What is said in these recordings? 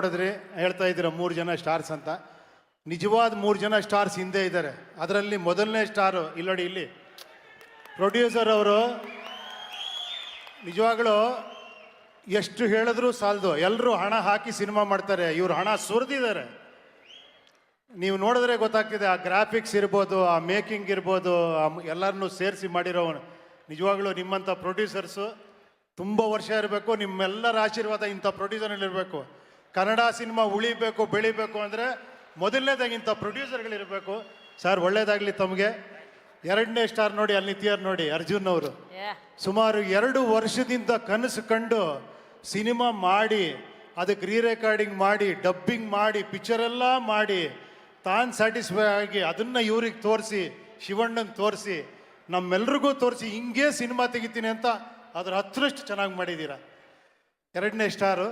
ನೋಡಿದ್ರಿ ಹೇಳ್ತಾ ಇದ್ದೀರ, ಮೂರು ಜನ ಸ್ಟಾರ್ಸ್ ಅಂತ. ನಿಜವಾದ ಮೂರು ಜನ ಸ್ಟಾರ್ಸ್ ಹಿಂದೆ ಇದ್ದಾರೆ. ಅದರಲ್ಲಿ ಮೊದಲನೇ ಸ್ಟಾರು ಇಲ್ಲಡಿ ಇಲ್ಲಿ. ಪ್ರೊಡ್ಯೂಸರ್ ಅವರು, ನಿಜವಾಗ್ಲೂ ಎಷ್ಟು ಹೇಳಿದ್ರು ಸಾಲದು. ಎಲ್ಲರೂ ಹಣ ಹಾಕಿ ಸಿನಿಮಾ ಮಾಡ್ತಾರೆ. ಇವ್ರು ಹಣ ಸುರಿದಿದ್ದಾರೆ. ನೀವು ನೋಡಿದ್ರೆ ಗೊತ್ತಾಗ್ತಿದೆ, ಆ ಗ್ರಾಫಿಕ್ಸ್ ಇರ್ಬೋದು, ಆ ಮೇಕಿಂಗ್ ಇರ್ಬೋದು, ಆ ಎಲ್ಲರನ್ನೂ ಸೇರಿಸಿ ಮಾಡಿರೋ ನಿಜವಾಗ್ಲೂ ನಿಮ್ಮಂಥ ಪ್ರೊಡ್ಯೂಸರ್ಸು ತುಂಬ ವರ್ಷ ಇರಬೇಕು, ನಿಮ್ಮೆಲ್ಲರ ಆಶೀರ್ವಾದ ಇಂಥ ಪ್ರೊಡ್ಯೂಸರ್ನಲ್ಲಿ ಇರಬೇಕು ಕನ್ನಡ ಸಿನಿಮಾ ಉಳಿಬೇಕು ಬೆಳಿಬೇಕು ಅಂದರೆ ಮೊದಲನೇದಾಗಿ ಇಂಥ ಪ್ರೊಡ್ಯೂಸರ್ಗಳಿರಬೇಕು. ಸರ್ ಒಳ್ಳೇದಾಗಲಿ ತಮಗೆ. ಎರಡನೇ ಸ್ಟಾರ್ ನೋಡಿ ಅಲ್ಲಿ ನಿತ್ಯಾರ್ ನೋಡಿ ಅರ್ಜುನ್ ಅವರು. ಸುಮಾರು ಎರಡು ವರ್ಷದಿಂದ ಕನಸು ಕಂಡು ಸಿನಿಮಾ ಮಾಡಿ ಅದಕ್ಕೆ ರೀ ರೆಕಾರ್ಡಿಂಗ್ ಮಾಡಿ ಡಬ್ಬಿಂಗ್ ಮಾಡಿ ಪಿಕ್ಚರ್ ಎಲ್ಲ ಮಾಡಿ ತಾನು ಸ್ಯಾಟಿಸ್ಫೈ ಆಗಿ ಅದನ್ನ ಇವ್ರಿಗೆ ತೋರಿಸಿ ಶಿವಣ್ಣನ ತೋರಿಸಿ ನಮ್ಮೆಲ್ರಿಗೂ ತೋರಿಸಿ ಹಿಂಗೆ ಸಿನಿಮಾ ತೆಗಿತೀನಿ ಅಂತ ಅದ್ರ ಹತ್ತರಷ್ಟು ಚೆನ್ನಾಗಿ ಮಾಡಿದ್ದೀರಾ ಎರಡನೇ ಸ್ಟಾರು.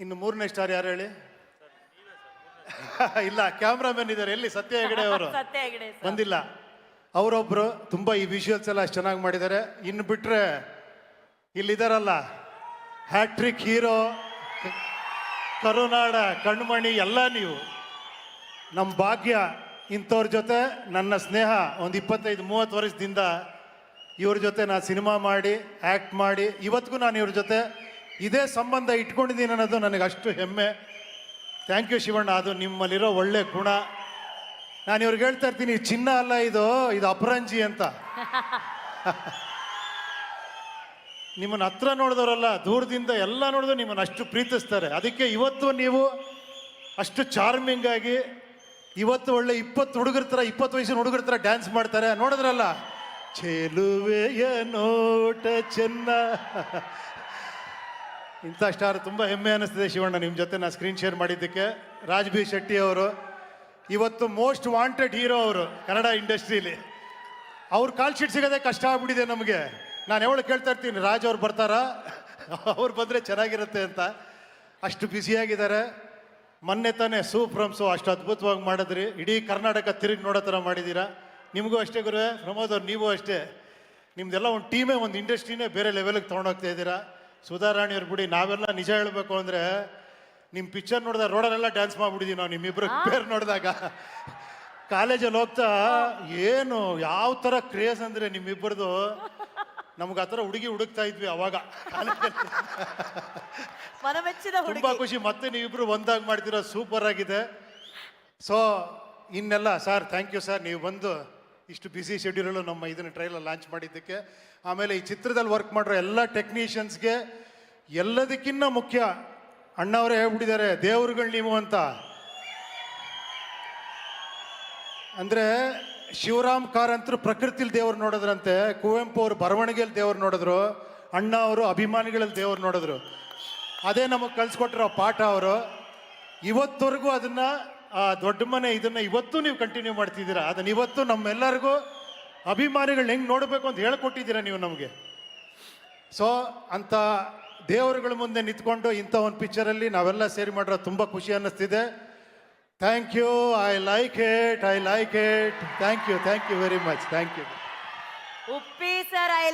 ಇನ್ನು ಮೂರನೇ ಸ್ಟಾರ್ ಯಾರು ಹೇಳಿ? ಇಲ್ಲ ಕ್ಯಾಮ್ರಾಮನ್ ಇದ್ದಾರೆ. ಎಲ್ಲಿ? ಸತ್ಯ ಹೆಗಡೆ ಅವರು. ಸತ್ಯ ಹೆಗಡೆ ಸರ್. ಬಂದಿಲ್ಲ. ಅವರೊಬ್ರು ತುಂಬಾ ಈ ವಿಷುವಲ್ಸ್ ಎಲ್ಲ ಅಷ್ಟು ಚೆನ್ನಾಗಿ ಮಾಡಿದ್ದಾರೆ. ಇನ್ನು ಬಿಟ್ರೆ ಇಲ್ಲಿದಾರಲ್ಲ ಹ್ಯಾಟ್ರಿಕ್ ಹೀರೋ ಕರುನಾಡ ಕಣ್ಮಣಿ ಎಲ್ಲ ನೀವು. ನಮ್ಮ ಭಾಗ್ಯ ಇಂಥವ್ರ ಜೊತೆ ನನ್ನ ಸ್ನೇಹ ಒಂದು ಇಪ್ಪತ್ತೈದು ಮೂವತ್ತು ವರ್ಷದಿಂದ ಇವ್ರ ಜೊತೆ ನಾನು ಸಿನಿಮಾ ಮಾಡಿ ಆ್ಯಕ್ಟ್ ಮಾಡಿ ಇವತ್ತಿಗೂ ನಾನು ಇವ್ರ ಜೊತೆ ಇದೇ ಸಂಬಂಧ ಇಟ್ಕೊಂಡಿದ್ದೀನಿ ಅನ್ನೋದು ನನಗೆ ಅಷ್ಟು ಹೆಮ್ಮೆ. Thank you Shivanna. ಅದು ನಿಮ್ಮಲ್ಲಿರೋ ಒಳ್ಳೆ ಗುಣ. ನಾನು ಇವ್ರಿಗೆ ಹೇಳ್ತಾ ಇರ್ತೀನಿ, ಚಿನ್ನ ಅಲ್ಲ ಇದು ಇದು ಅಪರಂಜಿ ಅಂತ. ನಿಮ್ಮನ್ನ ಹತ್ರ ನೋಡಿದವರಲ್ಲ, ದೂರದಿಂದ ಎಲ್ಲ ನೋಡಿದ್ರು ನಿಮ್ಮನ್ನು ಅಷ್ಟು ಪ್ರೀತಿಸ್ತಾರೆ. ಅದಕ್ಕೆ ಇವತ್ತು ನೀವು ಅಷ್ಟು ಚಾರ್ಮಿಂಗ್ ಆಗಿ, ಇವತ್ತು ಒಳ್ಳೆ ಇಪ್ಪತ್ತು ಹುಡುಗರ ಥರ, ಇಪ್ಪತ್ತು ವಯಸ್ಸಿನ ಹುಡುಗರ ಥರ ಡ್ಯಾನ್ಸ್ ಮಾಡ್ತಾರೆ. ನೋಡಿದ್ರಲ್ಲ? ಚೆಲುವೆಯ ನೋಟ ಚೆನ್ನ. ಇಂಥ ಸ್ಟಾರ್ ತುಂಬ ಹೆಮ್ಮೆ ಅನ್ನಿಸ್ತಿದೆ ಶಿವಣ್ಣ ನಿಮ್ಮ ಜೊತೆ ನಾನು ಸ್ಕ್ರೀನ್ ಶೇರ್ ಮಾಡಿದ್ದಕ್ಕೆ. ರಾಜ್ ಶೆಟ್ಟಿ ಅವರು, ಇವತ್ತು ಮೋಸ್ಟ್ ವಾಂಟೆಡ್ ಹೀರೋ ಅವರು ಕನ್ನಡ ಇಂಡಸ್ಟ್ರೀಲಿ. ಅವ್ರ ಕಾಲ್ ಶೀಟ್ ಸಿಗೋದೇ ಕಷ್ಟ ಆಗ್ಬಿಟ್ಟಿದೆ ನಮಗೆ. ನಾನು ಯಾವಳು ಕೇಳ್ತಾ ಇರ್ತೀನಿ, ರಾಜ್ ಅವ್ರು ಬರ್ತಾರಾ? ಅವ್ರು ಬಂದರೆ ಚೆನ್ನಾಗಿರುತ್ತೆ ಅಂತ. ಅಷ್ಟು ಬ್ಯುಸಿಯಾಗಿದ್ದಾರೆ ಮೊನ್ನೆ ತಾನೇ ಸೂ ಫ್ರಮ್ ಸೂ ಅಷ್ಟು ಅದ್ಭುತವಾಗಿ ಮಾಡಿದ್ರಿ. ಇಡೀ ಕರ್ನಾಟಕ ತಿರುಗಿ ನೋಡೋ ಥರ ಮಾಡಿದ್ದೀರಾ? ನಿಮಗೂ ಅಷ್ಟೇ ಗುರುವೆ, ಪ್ರಮೋದ್ ಅವ್ರು ನೀವು ಅಷ್ಟೇ. ನಿಮ್ದೆಲ್ಲ ಒಂದು ಟೀಮೇ ಒಂದು ಇಂಡಸ್ಟ್ರಿನೇ ಬೇರೆ ಲೆವೆಲ್ಗೆ ತೊಗೊಂಡೋಗ್ತಾ ಇದ್ದೀರಾ? ಸುಧಾರಾಣಿ ಅವ್ರು ಬಿಡಿ ನಾವೆಲ್ಲ ನಿಜ ಹೇಳಬೇಕು ಅಂದರೆ ನಿಮ್ಮ ಪಿಕ್ಚರ್ ನೋಡಿದಾಗ ರೋಡಲ್ಲೆಲ್ಲ ಡ್ಯಾನ್ಸ್ ಮಾಡ್ಬಿಟ್ಟಿದ್ದೀವಿ ನಾವು ನಿಮ್ಮಿಬ್ಬರು ಪೇರ್ ನೋಡಿದಾಗ. ಕಾಲೇಜಲ್ಲಿ ಹೋಗ್ತಾ ಏನು ಯಾವ ಥರ ಕ್ರೇಜ್ ಅಂದರೆ ನಿಮ್ಮಿಬ್ಬರದು ನಮ್ಗೆ ಆ ಥರ ಹುಡುಗಿ ಹುಡುಕ್ತಾ ಇದ್ವಿ ಅವಾಗ. ಮನಮೆಚ್ಚಿದ ಹುಡುಗಿ. ತುಂಬಾ ಖುಷಿ ಮತ್ತೆ ನೀವಿಬ್ರು ಒಂದಾಗಿ ಮಾಡ್ತಿರೋ ಸೂಪರ್ ಆಗಿದೆ. ಸೊ ಇನ್ನೆಲ್ಲ ಸರ್ ಥ್ಯಾಂಕ್ ಯು ಸರ್ ನೀವು ಬಂದು ಇಷ್ಟು ಬ್ಯುಸಿ ಶೆಡ್ಯೂಲಲ್ಲೂ ನಮ್ಮ ಇದನ್ನು ಟ್ರೈಲರ್ ಲಾಂಚ್ ಮಾಡಿದ್ದಕ್ಕೆ. ಆಮೇಲೆ ಈ ಚಿತ್ರದಲ್ಲಿ ವರ್ಕ್ ಮಾಡಿರೋ ಎಲ್ಲ ಟೆಕ್ನಿಷಿಯನ್ಸ್ಗೆ ಎಲ್ಲದಕ್ಕಿಂತ ಮುಖ್ಯ ಅಣ್ಣವರೇ ಹೇಳ್ಬಿಟ್ಟಿದ್ದಾರೆ, ದೇವ್ರುಗಳು ನೀವು ಅಂತ. ಅಂದರೆ ಶಿವರಾಮ್ ಕಾರಂತರು ಪ್ರಕೃತಿಲಿ ದೇವ್ರು ನೋಡಿದ್ರಂತೆ, ಕುವೆಂಪು ಅವರು ಬರವಣಿಗೆಯಲ್ಲಿ ದೇವ್ರು ನೋಡಿದ್ರು, ಅಣ್ಣ ಅವರು ಅಭಿಮಾನಿಗಳಲ್ಲಿ ದೇವ್ರು ನೋಡಿದ್ರು. ಅದೇ ನಮಗೆ ಕಳ್ಸಿಕೊಟ್ಟಿರೋ ಪಾಠ ಅವರು. ಇವತ್ತವರೆಗೂ ಅದನ್ನ ಆ ದೊಡ್ಡ ಮನೆ ಇದನ್ನ ಇವತ್ತು ನೀವು ಕಂಟಿನ್ಯೂ ಮಾಡ್ತಿದ್ದೀರಾ? ಅದನ್ನ ಇವತ್ತು ನಮ್ಮೆಲ್ಲರಿಗೂ ಅಭಿಮಾನಿಗಳು ಹೆಂಗೆ ನೋಡಬೇಕು ಅಂತ ಹೇಳ್ಕೊಟ್ಟಿದ್ದೀರಾ ನೀವು ನಮಗೆ? ಸೊ ಅಂತ ದೇವರುಗಳ ಮುಂದೆ ನಿಂತ್ಕೊಂಡು ಇಂಥ ಒಂದು ಪಿಕ್ಚರಲ್ಲಿ ನಾವೆಲ್ಲ ಸೇರಿ ಮಾಡಿರೋ ತುಂಬ ಖುಷಿ ಅನ್ನಿಸ್ತಿದೆ. Thank you I like it I like it thank you thank you very much thank you Uppi sir I